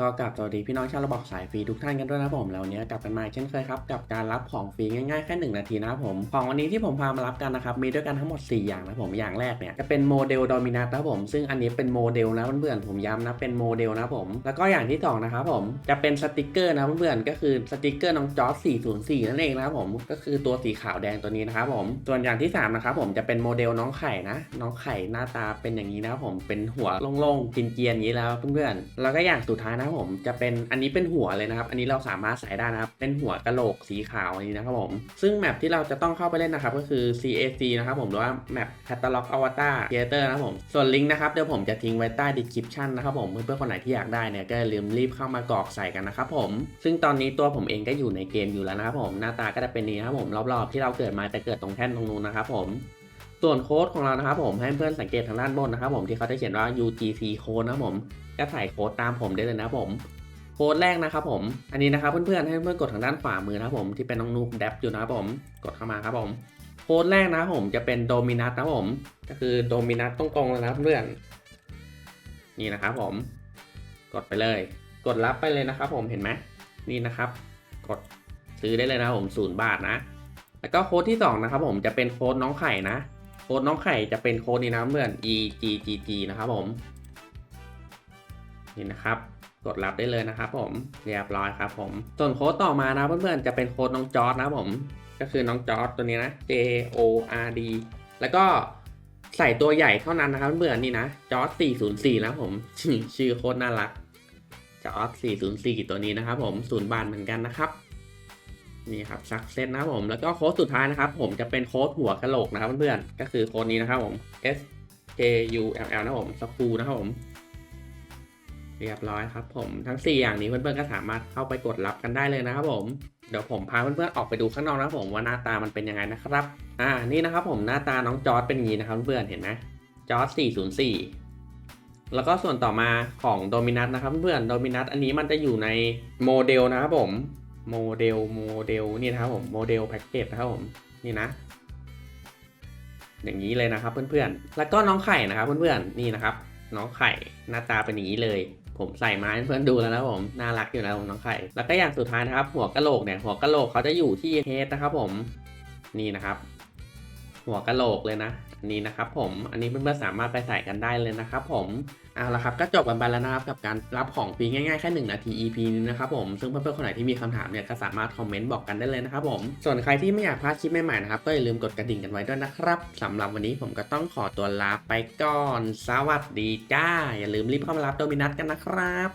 ก็กลับสวัสดีพี่น้องชาวระบอกสายฟรีทุกท่านกันด้วยนะผมแล้ววันนี้กลับกันมาเช่นเคยครับกับการรับของฟรีง่ายๆแค่1นาทีนะผมของวันนี้ที่ผมพามารับกันนะครับมีด้วยกันทั้งหมด 4 อย่างนะผมอย่างแรกเนี่ยจะเป็นโมเดลโดมินัสนะผมซึ่งอันนี้เป็นโมเดลนะเพื่อนๆผมย้ำนะเป็นโมเดลนะผมแล้วก็อย่างที่สองนะครับผมจะเป็นสติกเกอร์นะเพื่อนๆก็คือสติกเกอร์น้องจอร์จ404 นั่นเองนะครับผมก็คือตัวสีขาวแดงตัวนี้นะครับผมส่วนอย่างที่สามนะครับผมจะเป็นโมเดลน้องไข่นะน้องไข่หน้าตาเป็นอย่างนี้นะครับผมเป็นหัวโล่งๆเกียนอย่างนี้แล้วเพื่อนๆแล้วก็อย่างสุดท้ายนะครับผมจะเป็นอันนี้เป็นหัวเลยนะครับ อันนี้เราสามารถใส่ได้นะครับ เป็นหัวกะโหลกสีขาวอันนี้นะครับผม ซึ่งแมปที่เราจะต้องเข้าไปเล่นนะครับก็คือ CAC นะครับผมหรือว่าแมป Catalog Avatar Creator นะครับผมส่วนลิงก์นะครับเดี๋ยวผมจะทิ้งไว้ใต้ description นะครับผมเพื่อนๆคนไหนที่อยากได้เนี่ยก็อย่าลืมรีบเข้ามากรอกใส่กันนะครับผมซึ่งตอนนี้ตัวผมเองก็อยู่ในเกมอยู่แล้วนะครับผมหน้าตาก็จะเป็นนี้นะครับผมรอบๆที่เราเกิดมาจะเกิดตรงแท่นตรงนู้นนะครับผม ส่วนโค้ดของเรานะครับผมให้เพื่อนสังเกตทางด้านบนนะครับผมที่เขาจะเขียนว่า UGC code นะครับผมก็ใส่โค้ดตามผมได้เลยนะครับผมโค้ดแรกนะครับผม อันนี้นะครับเพื่อนๆให้เพื่อนกดทางด้านขวามือนะครับผมที่เป็นน้องนูบแดบอยู่นะครับผมกดเข้ามาครับผมโค้ดแรกนะครับผมจะเป็นโดมินัสนะครับผม ก็คือโดมินัสตรงๆเลยนะครับเพื่อนนี่นะครับผม กดไปเลย กดรับไปเลยนะครับผมเห็นไหมนี่นะครับ กดซื้อได้เลยนะผมศูนย์บาทนะ แล้วก็โค้ดที่สองนะครับผมจะเป็นโค้ดน้องไข่นะ โค้ดน้องไข่จะเป็นโค้ดนี้นะเพื่อน e g g g นะครับผม นี่นะครับ กดรับได้เลยนะครับผม เรียบร้อยครับผม ส่วนโค้ดต่อมานะเพื่อนๆ จะเป็นโค้ดน้องจอร์ดนะครับผม ก็คือน้องจอร์ดตัวนี้นะ J O R D แล้วก็ใส่ตัวใหญ่เท่านั้นนะครับเพื่อนๆนี่นะ จอร์ด404นะผม ชื่อชื่อโค้ดน่ารักจอร์ด404 ตัวนี้นะครับผมศูนย์บาทเหมือนกันนะครับ นี่ครับซักเซนนะครับผมแล้วก็โค้ดสุดท้ายนะครับ ผมจะเป็นโค้ดหัวกะโหลกนะครับเพื่อนๆก็คือโค้ดนี้นะครับผม S K U L L นะครับผมสกูนะครับผมเรียบร้อยครับผมทั้ง 4 อย่างนี้เพื่อนๆก็สามารถเข้าไปกดรับกันได้เลยนะครับผมเดี๋ยวผมพาเพื่อนๆออกไปดูข้างนอกนะครับผมว่าหน้าตามันเป็นยังไงนะครับอ่านี่นะครับผมหน้าตาน้องจอร์ดเป็นอย่างนี้นะครับเพื่อนๆเห็นไหมจอร์ด404 แล้วก็ส่วนต่อมาของโดมินัสนะครับเพื่อนโดมินัสอันนี้มันจะอยู่ในโมเดลนะครับผม โมเดลโมเดลนี่นะครับผมโมเดลแพ็กเกจนะครับผมนี่นะ อย่างนี้เลยนะครับเพื่อนๆ แล้วก็น้องไข่นะครับเพื่อนๆนี่นะครับ น้องไข่หน้าตาเป็นอย่างนี้เลย ผมใส่มาให้เพื่อนดูแล้วนะครับผมน่ารักอยู่นะผมน้องไข่แล้วก็อย่างสุดท้ายนะครับ หัวกะโหลกเนี่ยหัวกะโหลกเขาจะอยู่ที่เฮดนะครับผมนี่นะครับ หัวกะโหลกเลยนะอันนี้นะครับผมอันนี้เพื่อนๆสามารถไปใส่กันได้เลยนะครับผมเอาละครับก็จบกันไปแล้วนะครับกับการรับของฟรีง่ายๆแค่1นาที EP นี้นะครับผมซึ่งเพื่อนๆคนไหนที่มีคำถามเนี่ยก็สามารถคอมเมนต์บอกกันได้เลยนะครับผมส่วนใครที่ไม่อยากพลาดคลิปใหม่ๆนะครับก็อย่าลืมกดกระดิ่งกันไว้ด้วยนะครับสำหรับวันนี้ผมก็ต้องขอตัวลาไปก่อน สวัสดีจ้า อย่าลืมรีบเข้ามารับโดมินัสกันนะครับ